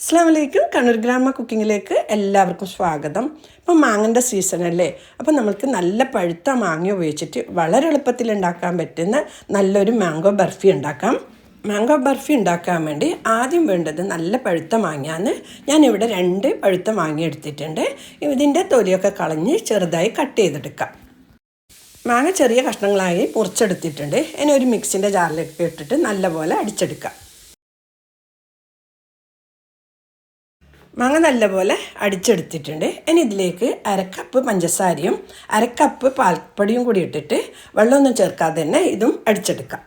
അസ്സാം വലൈക്കും കണ്ണൂർ ഗ്രാമ കുക്കിങ്ങിലേക്ക് എല്ലാവർക്കും സ്വാഗതം. ഇപ്പം മാങ്ങന്റെ അല്ലേ? അപ്പം നമുക്ക് നല്ല പഴുത്ത മാങ്ങ ഉപയോഗിച്ചിട്ട് വളരെ എളുപ്പത്തിൽ ഉണ്ടാക്കാൻ പറ്റുന്ന നല്ലൊരു മാംഗോ ബർഫി ഉണ്ടാക്കാം. മാംഗോ ബർഫി ഉണ്ടാക്കാൻ വേണ്ടി ആദ്യം വേണ്ടത് നല്ല പഴുത്ത മാങ്ങയാണ്. ഇവിടെ രണ്ട് പഴുത്ത മാങ്ങ എടുത്തിട്ടുണ്ട്. ഇതിന്റെ തൊലിയൊക്കെ കളഞ്ഞ് ചെറുതായി കട്ട് ചെയ്തെടുക്കാം. മാങ്ങ ചെറിയ കഷ്ണങ്ങളായി മുറിച്ചെടുത്തിട്ടുണ്ട് ഇനി ഒരു മിക്സിന്റെ ജാറിലേക്ക് ഇട്ടിട്ട് നല്ലപോലെ അടിച്ചെടുക്കാം. മാങ്ങ നല്ലപോലെ അടിച്ചെടുത്തിട്ടുണ്ട്. ഇനി ഇതിലേക്ക് അരക്കപ്പ് പഞ്ചസാരയും അരക്കപ്പ് പാൽപ്പൊടിയും കൂടി ഇട്ടിട്ട് വെള്ളമൊന്നും ചേർക്കാതെ തന്നെ ഇതും അടിച്ചെടുക്കാം.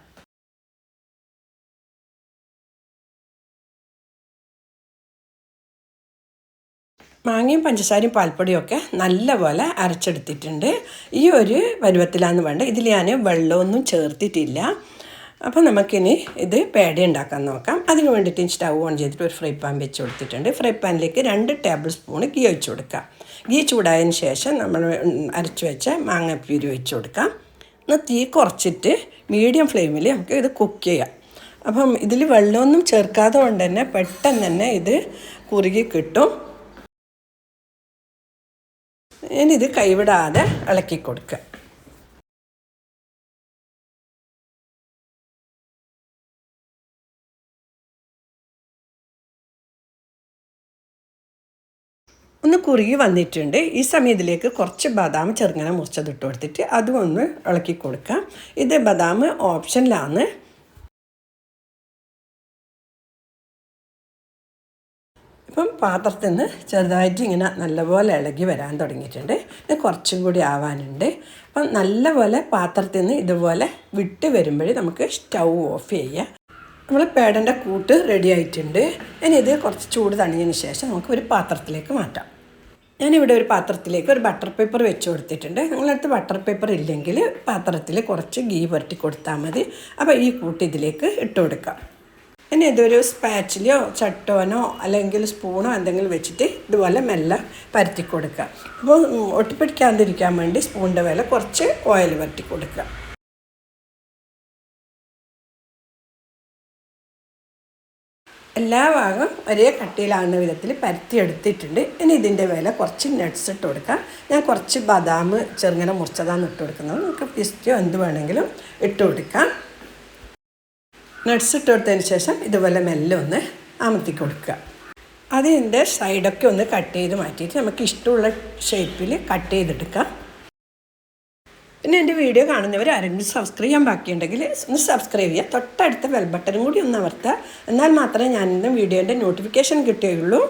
മാങ്ങയും പഞ്ചസാരയും പാൽപ്പൊടിയും ഒക്കെ നല്ലപോലെ അരച്ചെടുത്തിട്ടുണ്ട്. ഈ ഒരു പരുവത്തിലാണ് വേണ്ടത് ഇതിൽ ഞാൻ വെള്ളമൊന്നും ചേർത്തിട്ടില്ല. അപ്പോൾ നമുക്കിനി ഇത് പേട ഉണ്ടാക്കാൻ നോക്കാം. അതിന് വേണ്ടിയിട്ട് സ്റ്റൗ ഓൺ ചെയ്തിട്ട് ഒരു ഫ്രൈ പാൻ വെച്ച് കൊടുത്തിട്ടുണ്ട്. ഫ്രൈ പാനിലേക്ക് രണ്ട് ടേബിൾ സ്പൂൺ ഗീ ഒഴിച്ച് കൊടുക്കാം. ഗീ ചൂടായതിന് ശേഷം നമ്മൾ അരച്ചു വെച്ച മാങ്ങാപ്പീരി ഒഴിച്ച് കൊടുക്കാം. എന്നാൽ തീ കുറച്ചിട്ട് മീഡിയം ഫ്ലെയിമിൽ നമുക്ക് ഇത് കുക്ക് ചെയ്യാം. അപ്പം ഇതിൽ വെള്ളമൊന്നും ചേർക്കാതെ കൊണ്ട് തന്നെ പെട്ടെന്ന് തന്നെ ഇത് കുറുകി കിട്ടും. ഇനി ഇത് കൈവിടാതെ ഇളക്കി കൊടുക്കുക. ഒന്ന് കുറുകി വന്നിട്ടുണ്ട്. ഈ സമയത്തിലേക്ക് കുറച്ച് ബദാം ചെറുങ്ങനെ മുറിച്ചതിട്ട് കൊടുത്തിട്ട് അതും ഒന്ന് ഇളക്കി കൊടുക്കാം. ഇത് ബദാം ഓപ്ഷനിലാണ്. ഇപ്പം പാത്രത്തിൽ നിന്ന് ചെറുതായിട്ട് ഇങ്ങനെ നല്ലപോലെ ഇളകി വരാൻ തുടങ്ങിയിട്ടുണ്ട്. ഇത് കുറച്ചും കൂടി ആവാനുണ്ട്. അപ്പം നല്ലപോലെ പാത്രത്തിൽ നിന്ന് ഇതുപോലെ വിട്ട് വരുമ്പോഴേ നമുക്ക് സ്റ്റൗ ഓഫ് ചെയ്യാം. നമ്മൾ പേടന്റെ കൂട്ട് റെഡി ആയിട്ടുണ്ട്. ഇനി ഇത് കുറച്ച് ചൂട് തണിഞ്ഞതിന് ശേഷം നമുക്ക് ഒരു പാത്രത്തിലേക്ക് മാറ്റാം. ഞാനിവിടെ ഒരു പാത്രത്തിലേക്ക് ഒരു ബട്ടർ പേപ്പർ വെച്ച് കൊടുത്തിട്ടുണ്ട്. നിങ്ങളടുത്ത് ബട്ടർ പേപ്പർ ഇല്ലെങ്കിൽ പാത്രത്തിൽ കുറച്ച് ഗീ പുരട്ടി കൊടുത്താൽ മതി. അപ്പോൾ ഈ കൂട്ട് ഇതിലേക്ക് ഇട്ട് കൊടുക്കാം. ഇനി ഇതൊരു സ്പാച്ചിലോ ചട്ടോനോ അല്ലെങ്കിൽ സ്പൂണോ എന്തെങ്കിലും വെച്ചിട്ട് ഇതുപോലെ മെല്ലെ പരത്തി കൊടുക്കുക. അപ്പോൾ ഒട്ടിപ്പിടിക്കാതിരിക്കാൻ വേണ്ടി സ്പൂണിന്റെ വില കുറച്ച് ഓയിൽ പരട്ടി കൊടുക്കുക. എല്ലാ ഭാഗം ഒരേ കട്ടിയിലാകുന്ന വിധത്തിൽ പരത്തി എടുത്തിട്ടുണ്ട് ഇനി ഇതിന്റെ വില കുറച്ച് നട്ട്സ് ഇട്ട് കൊടുക്കാം. ഞാൻ കുറച്ച് ബദാം ചെറുങ്ങനെ മുറിച്ചതാണ് ഇട്ട് കൊടുക്കുന്നത്. നമുക്ക് പിസ്റ്റിയോ എന്ത് വേണമെങ്കിലും ഇട്ട് കൊടുക്കാം. നട്ട്സ് ഇട്ട് കൊടുത്തതിന് ശേഷം ഇതുപോലെ മെല്ലെ ഒന്ന് അമർത്തി കൊടുക്കുക. അതിന്റെ സൈഡൊക്കെ ഒന്ന് കട്ട് ചെയ്ത് മാറ്റിയിട്ട് നമുക്ക് ഇഷ്ടമുള്ള ഷേപ്പിൽ കട്ട് ചെയ്തെടുക്കാം. എന്റെ വീഡിയോ കാണുന്നവർ ആരെങ്കിലും സബ്സ്ക്രൈബ് ചെയ്യാൻ ബാക്കിയുണ്ടെങ്കിൽ ഒന്ന് സബ്സ്ക്രൈബ് ചെയ്യുക. തൊട്ടടുത്ത ബെൽ ബട്ടനും കൂടി ഒന്ന് അമർത്തുക. എന്നാൽ മാത്രമേ ഞാൻ ഇന്ന് വീഡിയോന്റെ നോട്ടിഫിക്കേഷൻ കിട്ടുകയുള്ളൂ.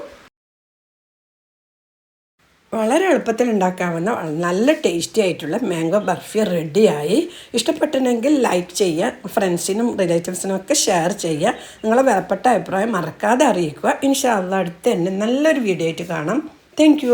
വളരെ എളുപ്പത്തിൽ ഉണ്ടാക്കാവുന്ന നല്ല ടേസ്റ്റി ആയിട്ടുള്ള മാംഗോ ബർഫി റെഡിയായി ഇഷ്ടപ്പെട്ടിട്ടുണ്ടെങ്കിൽ ലൈക്ക് ചെയ്യുക ഫ്രണ്ട്സിനും റിലേറ്റീവ്സിനും ഒക്കെ ഷെയർ ചെയ്യുക. നിങ്ങളെ വിലപ്പെട്ട അഭിപ്രായം മറക്കാതെ അറിയിക്കുക. ഇൻഷാല്ല അടുത്ത് തന്നെ നല്ലൊരു വീഡിയോ ആയിട്ട് കാണാം. താങ്ക്